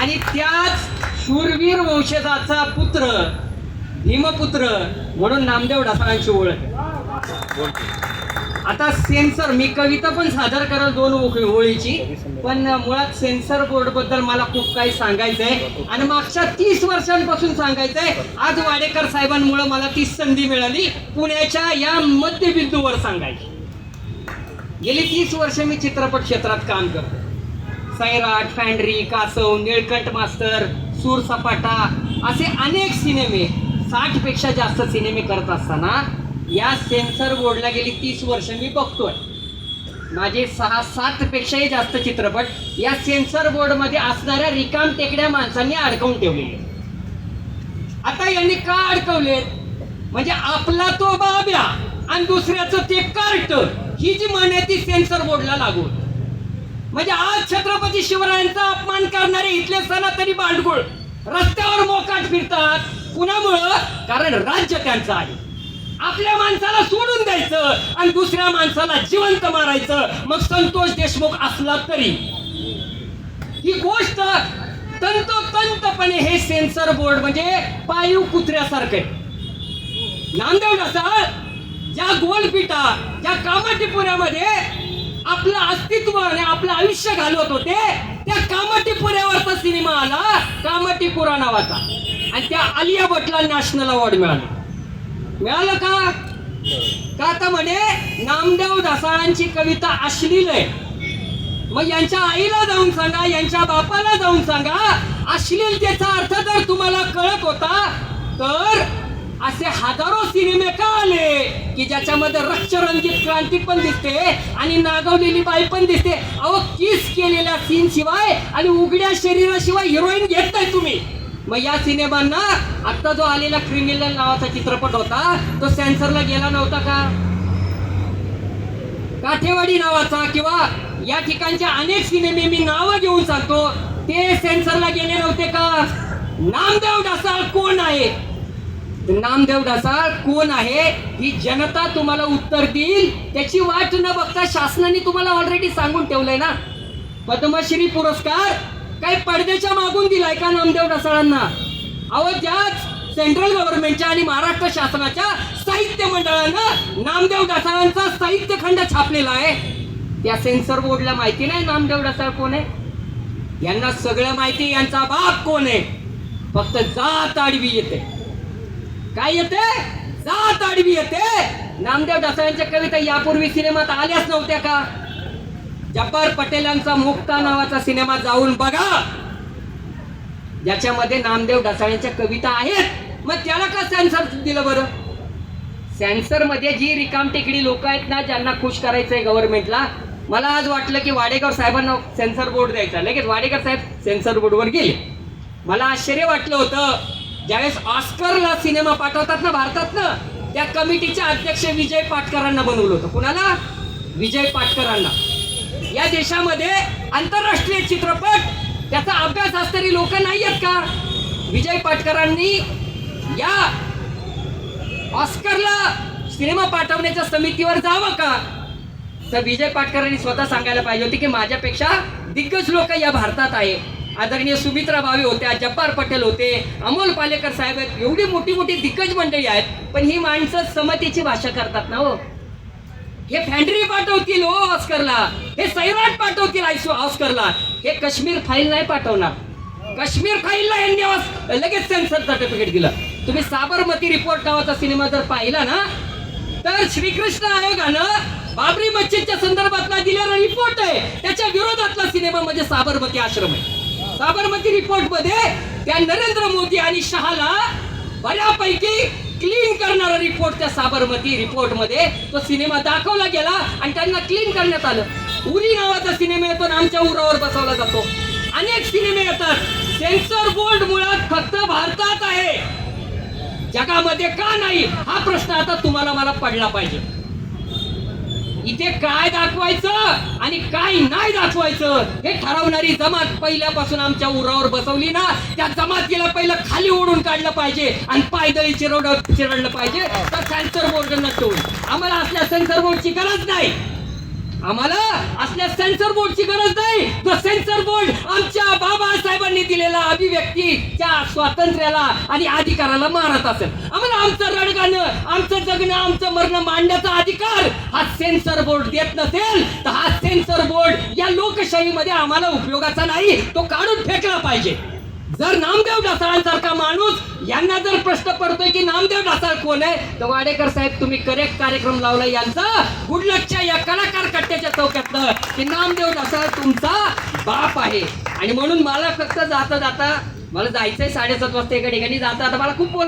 आणि त्याच शूरवीर वंशजाचा पुत्र भीमपुत्र म्हणून नामदेव ढसाळांची ओळख आहे. आता सेन्सर मी कविता पण सादर करेल दोन ओळी- ओळीची पण मुळात सेन्सर बोर्डबद्दल मला खूप काही सांगायचं आहे. आणि मागच्या तीस वर्षांपासून सांगायचं आहे आज वाडेकर साहेबांमुळे मला ती संधी मिळाली. पुण्याच्या या मध्यबिंदूवर सांगायची. गेली तीस वर्ष मी चित्रपट क्षेत्रात काम करतो सैराट फॅन्ड्री कासव निळकंठ मास्तर सूर सपाटा असे अनेक सिनेमे साठपेक्षा जास्त सिनेमे करत असताना या सेन्सर बोर्डला गेली तीस वर्ष मी बघतोय. माझे सहा सात पेक्षाही जास्त चित्रपट या सेन्सर बोर्डमध्ये असणाऱ्या रिकाम टेकड्या माणसांनी अडकवून ठेवलेले आता यांनी का अडकवलेत? म्हणजे आपला तो बाब्या आणि दुसऱ्याचं ते कार्ट ही जी म्हण आहे ती सेन्सर बोर्डला लागू होती. म्हणजे आज छत्रपती शिवरायांचा अपमान करणारे इथले सनातनी बांडगुळ रस्त्यावर मोकाट फिरतात. कुणामुळं? कारण राज्य त्यांचं आहे. आपल्या माणसाला सोडून द्यायचं आणि दुसऱ्या माणसाला जिवंत मारायचं. मग संतोष देशमुख असला तरी. ही गोष्ट तंतोतंतपणे हे सेन्सर बोर्ड म्हणजे पायू कुत्र्यासारखे आहे. नामदेव ढसाळ ज्या गोलपिटा ज्या कामाटीपुऱ्यामध्ये आपलं अस्तित्व आणि आपलं आयुष्य घालवत होते. त्या कामाटीपुऱ्यावरचा सिनेमा आला. कामाटीपुरा नावाचा. आणि त्या आलिया भटला नॅशनल अवॉर्ड मिळाला. मिळालं का? का तर म्हणे नामदेव ढसाळांची कविता अश्लील आहे. मग यांच्या आईला जाऊन सांगा यांच्या बापाला जाऊन सांगा अश्लीलतेचा अर्थ जर तुम्हाला कळत होता तर असे हजारो सिनेमे का आले की ज्याच्यामध्ये रक्तरंजित क्रांती पण दिसते आणि नागवलेली बाई पण दिसते. अहो किस केलेल्या सीन शिवाय आणि उघड्या शरीराशिवाय हिरोईन घेत तुम्ही. मग या सिनेमांना आता जो आलेला क्रिमिनल नावाचा चित्रपट होता तो सेन्सरला गेला नव्हता का? काठेवाडी नावाचा किंवा या ठिकाणचे अनेक सिनेमे मी नावं घेऊन सांगतो ते सेन्सरला गेले नव्हते का? नामदेव ढसाळ कोण आहे? नामदेव ढसाळ कोण आहे? ही जनता तुम्हाला उत्तर देईल. त्याची वाट न बघता शासनाने तुम्हाला ऑलरेडी सांगून ठेवलंय ना. पद्मश्री पुरस्कार काही पडद्याच्या मागून दिलाय का नामदेव ढसाळांना अहो ज्याच सेंट्रल गव्हर्नमेंटच्या आणि महाराष्ट्र शासनाच्या साहित्य मंडळानं नामदेव ढसाळांचा साहित्य खंड छापलेला आहे. त्या सेन्सर बोर्डला माहिती नाही नामदेव ढसाळ कोण आहे? यांना सगळं माहिती यांचा बाप कोण आहे? फक्त जात आडवी येते. काय येते? जात आडवी येते. नामदेव ढसाळ्यांच्या कविता यापूर्वी सिनेमात आल्याच नव्हत्या का? जब्बार पटेलांचा मुक्ता नावाचा सिनेमा जाऊन बघा. ज्याच्यामध्ये नामदेव ढसाळ्यांच्या कविता आहेत. मग त्याला का सेन्सर दिलं बरं? सेन्सरमध्ये जी रिकाम टेकडी लोक आहेत ना ज्यांना खुश करायचंय गव्हर्नमेंटला मला आज वाटलं की वाडेकर साहेबांना सेन्सर बोर्ड द्यायचा. लगेच वाडेकर साहेब सेन्सर बोर्डवर गेले. मला आश्चर्य वाटलं होतं. ज्यावेळेस ऑस्करला सिनेमा पाठवतात ना भारतात ना त्या कमिटीचे अध्यक्ष विजय पाटकरांना बनवलं होतं. कुणाला? विजय पाटकरांना. या देशामध्ये आंतरराष्ट्रीय चित्रपट त्याचा अभ्यास असणारी लोक नाही आहेत का? विजय पाटकरांनी या ऑस्करला सिनेमा पाठवण्याच्या समितीवर जावं का? तर विजय पाटकरांनी स्वतः सांगायला पाहिजे होते की माझ्यापेक्षा दिग्गज लोक या भारतात आहे आदरणीय सुमित्रा भावे होत्या जब्बार पटेल होते अमोल पालेकर साहेब आहेत एवढी मोठी मोठी दिग्गज मंडळी आहेत पण ही माणसं समतेची भाषा करतात ना हो. हे फॅन्ड्री पाठवतील हो ऑस्करला हे सैराट पाठवतील आयसो ऑस्करला. हे काश्मीर फाईल नाही पाठवणार. काश्मीर फाईलला यांनी लगेच सेन्सर सर्टिफिकेट दिलं. तुम्ही साबरमती रिपोर्ट नावाचा सिनेमा जर पाहिला ना तर श्रीकृष्ण आयोगानं बाबरी मस्जिदच्या संदर्भातला दिलेला रिपोर्ट आहे. त्याच्या विरोधातला सिनेमा म्हणजे साबरमती आश्रम आहे. साबरमती रिपोर्टमध्ये त्या नरेंद्र मोदी आणि शहाला बऱ्यापैकी क्लीन करणारा रिपोर्ट त्या साबरमती रिपोर्टमध्ये. तो सिनेमा दाखवला गेला आणि त्यांना क्लीन करण्यात आलं. उरी नावाचा सिनेमा येतो आमच्या उरावर बसवला जातो. अनेक सिनेमे येतात. सेन्सर बोर्ड मुळात फक्त भारतात आहे. जगामध्ये का नाही? हा प्रश्न आता तुम्हाला मला पडला पाहिजे. इथे काय दाखवायचं आणि काय नाही दाखवायचं हे ठरवणारी जमात पहिल्यापासून आमच्या उरावर बसवली ना त्या जमातीला पहिलं खाली ओढून काढलं पाहिजे आणि पायदळी चिरवड चिरडलं पाहिजे. तर सेन्सर बोर्ड नसतो आम्हाला असल्या सेन्सर बोर्डची गरज नाही. आम्हाला असल्या सेन्सर बोर्डची गरज नाही. तो सेन्सर बोर्ड आमच्या बाबासाहेबांनी दिलेला अभिव्यक्तीच्या स्वातंत्र्याला आणि अधिकाराला मारत असेल. आम्हाला आमचं रडगाणं आमचं जगणं आमचं मरणं मांडण्याचा अधिकार हा सेन्सर बोर्ड देत नसेल तर हा सेन्सर बोर्ड या लोकशाहीमध्ये आम्हाला उपयोगाचा नाही. तो काढून फेकला पाहिजे. जर नामदेव ढसाळांसारखा माणूस यांना जर प्रश्न पडतोय की नामदेव ढसाळ कोण आहे तर वाडेकर साहेब तुम्ही करेक्ट कार्यक्रम लावला यांचा. गुडलकच्या या कलाकार कट्ट्याच्या चौक्यातलं की नामदेव ढसाळ तुमचा बाप आहे. आणि म्हणून मला फक्त जाता जाता मला जायचंय साडेसात वाजता एका ठिकाणी जाता आता मला खूप बोला